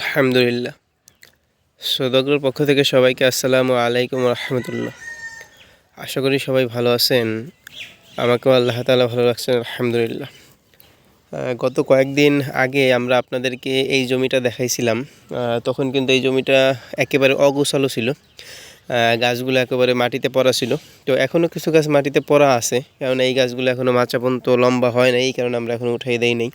আলহামদুলিল্লাহ। সৌদাগরের পক্ষ থেকে সবাইকে আসসালামু আলাইকুম রহমতুল্লাহ। আশা করি সবাই ভালো আছেন। আমাকেও আল্লাহ তালা ভালো রাখছেন, আলহামদুলিল্লাহ। গত কয়েকদিন আগে আমরা আপনাদেরকে এই জমিটা দেখাইছিলাম। তখন কিন্তু এই জমিটা একেবারে অগোছালো ছিল। গাছগুলো একেবারে মাটিতে পড়া ছিল। তো এখনও কিছু গাছ মাটিতে পড়া আছে। কারণ এই গাছগুলো এখনও মাচা পর্যন্ত লম্বা হয় না এই কারণে আমরা এখনও উঠাই দেই নেই।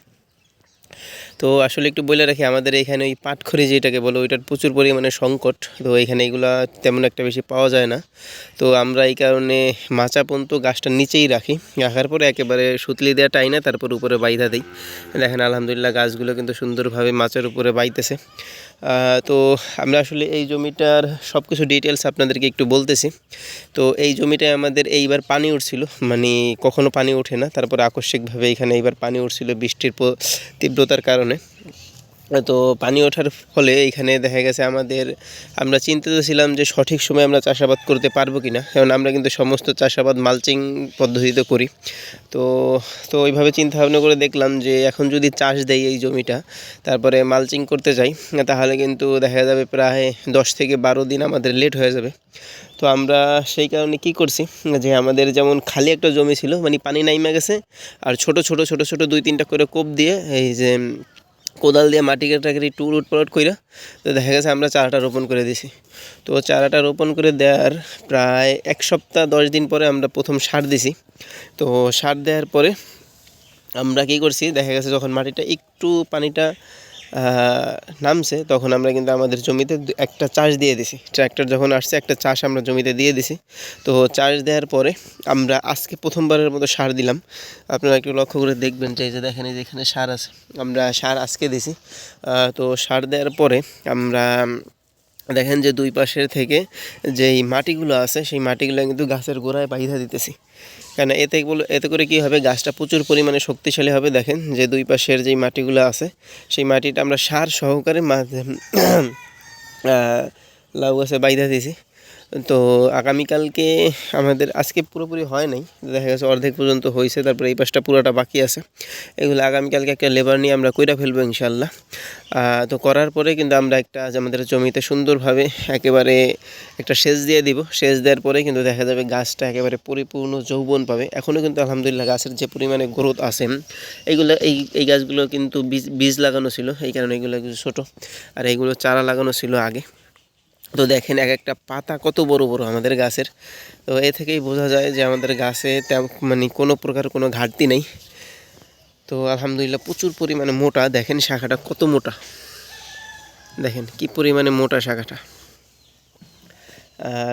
তো আসলে একটু বলে রাখি, আমাদের এখানে ওই পাটখড়ি যেটাকে বলো, ওইটার প্রচুর পরিমাণে সংকট। তো এখানে এগুলা তেমন একটা বেশি পাওয়া যায় না। তো আমরা এই কারণে মাচা পর্যন্ত গাছটা নিচেই রাখি। রাখার পরে একেবারে সুতলি দেওয়া টাই না, তারপর উপরে বাইধা দিই। দেখেন, আলহামদুলিল্লাহ গাছগুলো কিন্তু সুন্দরভাবে মাচার উপরে বাইতেছে। তো আমরা আসলে এই জমিটার সব কিছু ডিটেলস আপনাদেরকে একটু বলতেছি। তো এই জমিটায় আমাদের এইবার পানি উঠছিল মানে কখনো পানি ওঠে না। তারপরে আকস্মিকভাবে এখানে এইবার পানি উঠছিল, বৃষ্টির তীব্রতার কারণে। তো পানি ওঠার ফলে এখানে দেখা গেছে আমাদের, আমরা চিন্তিত ছিলাম যে সঠিক সময়ে আমরা চাষাবাদ করতে পারব কি না কারণ আমরা কিন্তু সমস্ত চাষাবাদ মালচিং পদ্ধতিতে করি। তো তো ওইভাবে চিন্তা ভাবনা করে দেখলাম যে এখন যদি চাষ দেয় এই জমিটা, তারপরে মালচিং করতে যাই, তাহলে কিন্তু দেখা যাবে প্রায় দশ থেকে বারো দিন আমাদের লেট হয়ে যাবে। তো আমরা সেই কারণে কি করছি, যে আমাদের যেমন খালি একটা জমি ছিল মানে পানি নাইমে গেছে, আর ছোট ছোট ছোট ছোট দুই তিনটা করে কোপ দিয়ে এই যে কোদাল দিয়ে মাটি কেটে একটু রুট পালট করে তো দেখা গেছে আমরা চারাটা রোপণ করে দিছি। তো চারাটা রোপণ করে দেওয়ার প্রায় এক সপ্তাহ, দশ দিন পরে আমরা প্রথম সার দিছি। তো সার দেওয়ার পরে আমরা কী করছি, দেখা গেছে যখন মাটিটা একটু পানিটা নামছে, তখন আমরা কিন্তু আমাদের জমিতে একটা চাষ দিয়ে দিছি। ট্র্যাক্টর যখন আসছে, একটা চাষ আমরা জমিতে দিয়ে দিছি। তো চাষ দেওয়ার পরে আমরা আজকে প্রথমবারের মতো সার দিলাম। আপনারা একটু লক্ষ্য করে দেখবেন যে যে দেখেন, এই যে এখানে সার আছে। আমরা সার আজকে দিছি। তো সার দেওয়ার পরে আমরা, দেখেন যে দুই পাশের থেকে যেই মাটিগুলো আছে, সেই মাটিগুলো কিন্তু গাছের গোড়ায় বাঁধা দিতেছি। কেন এতে বলে এতে করে কি হবে? গাছটা প্রচুর পরিমাণে শক্তিশালী হবে। দেখেন যে দুই পাশের যেই মাটিগুলো আছে, সেই মাটিটা আমরা সার সহকারে লাউ গাছে বাইধা দিয়েছি। তো আগামীকালকে আমাদের, আজকে পুরোপুরি হয় নাই, দেখা গেছে অর্ধেক পর্যন্ত হয়েছে, তারপরে এই পাশটা পুরোটা বাকি আছে। এগুলো আগামীকালকে একটা লেবার নিয়ে আমরা কইরা ফেলব ইনশাল্লাহ তো করার পরে কিন্তু আমরা একটা আমাদের জমিতে সুন্দরভাবে একেবারে একটা সেচ দিয়ে দিব। সেচ দেওয়ার পরে কিন্তু দেখা যাবে গাছটা একেবারে পরিপূর্ণ যৌবন পাবে। এখনও কিন্তু আলহামদুলিল্লাহ গাছের যে পরিমাণে গ্রোথ আছে এইগুলো এই এই গাছগুলো কিন্তু বীজ বীজ লাগানো ছিল, এই কারণে এগুলো ছোটো। আর এইগুলো চারা লাগানো ছিল আগে। তো দেখেন এক একটা পাতা কত বড় বড় আমাদের গাছের। তো এ থেকেই বোঝা যায় যে আমাদের গাছে মানে কোনো প্রকার কোনো ঘাটতি নেই। তো আলহামদুলিল্লাহ প্রচুর পরিমাণে মোটা। দেখেন শাখাটা কত মোটা। দেখেন কি পরিমাণে মোটা শাখাটা।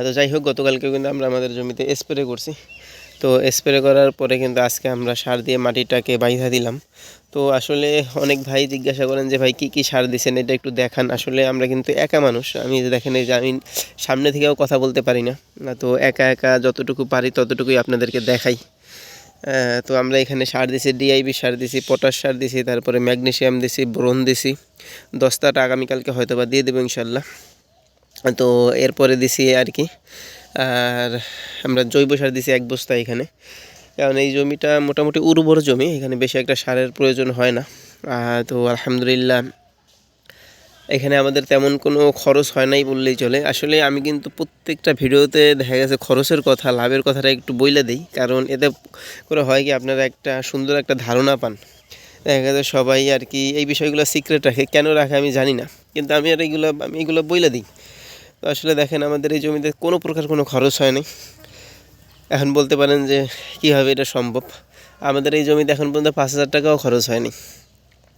তো যাই হোক গতকালকে কিন্তু আমরা আমাদের জমিতে স্প্রে করছি। তো স্প্রে করার পরে কিন্তু আজকে আমরা সার দিয়ে মাটিটাকে বাইধা দিলাম। তো আসলে অনেক ভাই জিজ্ঞাসা করেন যে, ভাই, কী কী সার দিছেন? এটা একটু দেখান। আসলে আমরা কিন্তু একা মানুষ। আমি দেখেন এই যে আমি সামনে থেকেও কথা বলতে পারি না। তো একা একা যতটুকু পারি ততটুকুই আপনাদেরকে দেখাই। তো আমরা এখানে সার দিছি ডিআইবি সার দিছি পটাশ সার দিছি, তারপরে ম্যাগনেশিয়াম দিছি, ব্রোন দিছি। দশটাটা আগামীকালকে হয়তো বা দিয়ে দেবো ইনশাল্লাহ। তো এরপরে দিছি আর কি। আর আমরা জৈব সার দিছি এক বস্তা এখানে। কারণ এই জমিটা মোটামুটি উর্বর জমি, এখানে বেশি একটা সারের প্রয়োজন হয় না। তো আলহামদুলিল্লাহ, এখানে আমাদের তেমন কোনো খরচ হয় নাই বললেই চলে। আসলে আমি কিন্তু প্রত্যেকটা ভিডিওতে দেখা গেছে খরচের কথা, লাভের কথাটা একটু বইলে দিই। কারণ এতে করে হয় কি, আপনারা একটা সুন্দর একটা ধারণা পান। দেখা গেছে সবাই আর কি এই বিষয়গুলো সিক্রেট রাখে। কেন রাখে আমি জানি না। কিন্তু আমি আর এইগুলো আমি এগুলো বইলে দিই। তো আসলে দেখেন, আমাদের এই জমিতে কোনো প্রকার কোনো খরচ হয় নাই এখন বলতে পারেন যে, কীভাবে এটা সম্ভব? আমাদের এই জমিতে এখন পর্যন্ত পাঁচ হাজার টাকাও খরচ হয়নি।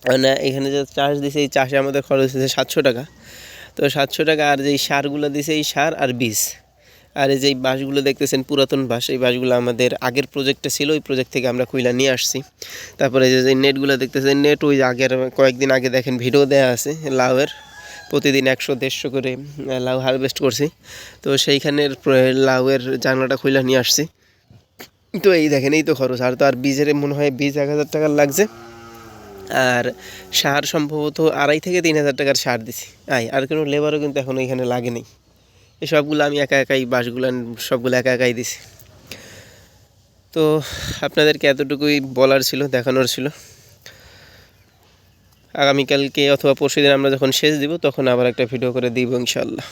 মানে এখানে যে চাষ দিছে, এই চাষে আমাদের খরচ হয়েছে সাতশো টাকা। তো সাতশো টাকা, আর যেই সারগুলো দিছে, এই সার আর বীজ। আর এই যেই বাঁশগুলো দেখতেছেন, পুরাতন বাঁশ, এই বাঁশগুলো আমাদের আগের প্রজেক্টে ছিল, ওই প্রজেক্ট থেকে আমরা কুইলা নিয়ে আসছি। তারপরে যে যে নেটগুলো দেখতেছেন নেট ওই আগের কয়েকদিন আগে দেখেন ভিডিও দেওয়া আছে, লাউয়ের। প্রতিদিন একশো, দেড়শো করে লাউ হারভেস্ট করছি। তো সেইখানের লাউয়ের জানলাটা খুইলা নিয়ে আসছি। তো এই দেখেন, এই তো খরচ। আর তো আর বীজের মনে হয় বীজ এক হাজার টাকার লাগছে। আর সার সম্ভবত আড়াই থেকে তিন হাজার টাকার সার দিছি। আই আর কোনো লেবারও কিন্তু এখন এখানে লাগেনি এই সবগুলো আমি একা একাই বাঁশগুলো সবগুলো একা একাই দিছি। তো আপনাদেরকে এতটুকুই বলার ছিল, দেখানোর ছিল। আগামীকালকে অথবা পরশু দিন আমরা যখন শেষ দিব, তখন আবার একটা ভিডিও করে দিব ইনশাল্লাহ